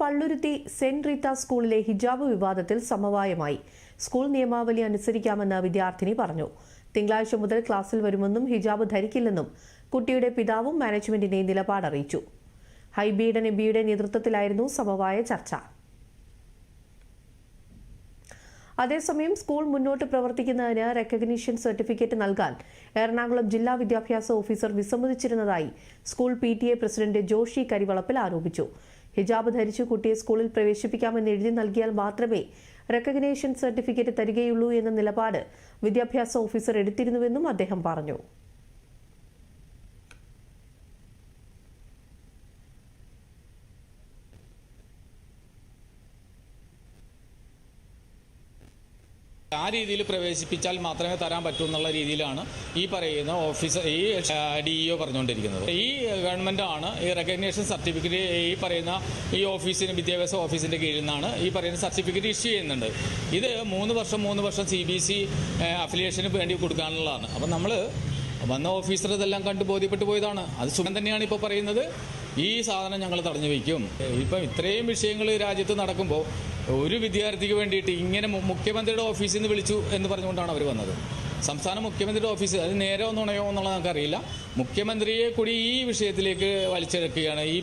Palluruthy saint Reetha സ്കൂളിലെ ഹിജാബ് വിവാദത്തിൽ സമവായമായി. School നിയമാവലി അനുസരിക്കാമെന്ന് വിദ്യാർത്ഥിനി പറഞ്ഞു. തിങ്കളാഴ്ച മുതൽ ക്ലാസ്സിൽ വരുമെന്നും ഹിജാബ് ധരിക്കില്ലെന്നും കുട്ടിയുടെ പിതാവും മാനേജ്മെന്റിനെ നിലപാട് അറിയിച്ചു ഹൈബീഡൻ എംപിയുടെ നേതൃത്വത്തിലായിരുന്നു സമവായ ചർച്ച. അതേസമയം സ്കൂൾ മുന്നോട്ട് പ്രവർത്തിക്കുന്നതിന് റെക്കഗ്നീഷൻ സർട്ടിഫിക്കറ്റ് നൽകാൻ എറണാകുളം ജില്ലാ വിദ്യാഭ്യാസ officer വിസമ്മതിച്ചിരുന്നതായി school P president Joshy Karivalappil ആരോപിച്ചു. ഹിജാബ് ധരിച്ചു കുട്ടിയെ സ്കൂളിൽ പ്രവേശിപ്പിക്കാമെന്ന് എഴുതി നൽകിയാൽ മാത്രമേ റെക്കഗ്നേഷൻ സർട്ടിഫിക്കറ്റ് തരികയുള്ളൂ എന്ന നിലപാട് വിദ്യാഭ്യാസ ഓഫീസർ എടുത്തിരുന്നുവെന്നും അദ്ദേഹം പറഞ്ഞു. ആ രീതിയിൽ പ്രവേശിപ്പിച്ചാൽ മാത്രമേ തരാൻ പറ്റൂ എന്നുള്ള രീതിയിലാണ് ഈ പറയുന്ന ഓഫീസർ ഈ ഡി ഇഒ പറഞ്ഞുകൊണ്ടിരിക്കുന്നത്. ഈ ഗവൺമെന്റ് ആണ് ഈ റെക്കഗ്നേഷൻ സർട്ടിഫിക്കറ്റ് ഈ പറയുന്ന ഈ ഓഫീസിന് വിദ്യാഭ്യാസ ഓഫീസിന്റെ കീഴിൽ നിന്നാണ് ഈ പറയുന്ന സർട്ടിഫിക്കറ്റ് ഇഷ്യൂ ചെയ്യുന്നുണ്ട് ഇത് മൂന്ന് വർഷം മൂന്ന് വർഷം സി ബി സി അഫിലിയേഷന് വേണ്ടി കൊടുക്കാനുള്ളതാണ്. അപ്പം നമ്മൾ വന്ന ഓഫീസർ ഇതെല്ലാം കണ്ട് ബോധ്യപ്പെട്ടു പോയതാണ്. അത് സുഖം തന്നെയാണ് ഇപ്പോൾ പറയുന്നത്. ഈ സാധനം ഞങ്ങൾ തടഞ്ഞു വയ്ക്കും. ഇപ്പം ഇത്രയും വിഷയങ്ങൾ രാജ്യത്ത് നടക്കുമ്പോൾ ഒരു വിദ്യാർത്ഥിക്ക് വേണ്ടിയിട്ട് ഇങ്ങനെ മുഖ്യമന്ത്രിയുടെ ഓഫീസിൽ നിന്ന് വിളിച്ചു എന്ന് പറഞ്ഞുകൊണ്ടാണ് അവർ വന്നത്. സംസ്ഥാന മുഖ്യമന്ത്രിയുടെ ഓഫീസ് അത് നേരെ ഒന്നുണയോ എന്നുള്ളത് നമുക്കറിയില്ല മുഖ്യമന്ത്രിയെ കൂടി ഈ വിഷയത്തിലേക്ക് വലിച്ചെടുക്കുകയാണ് ഈ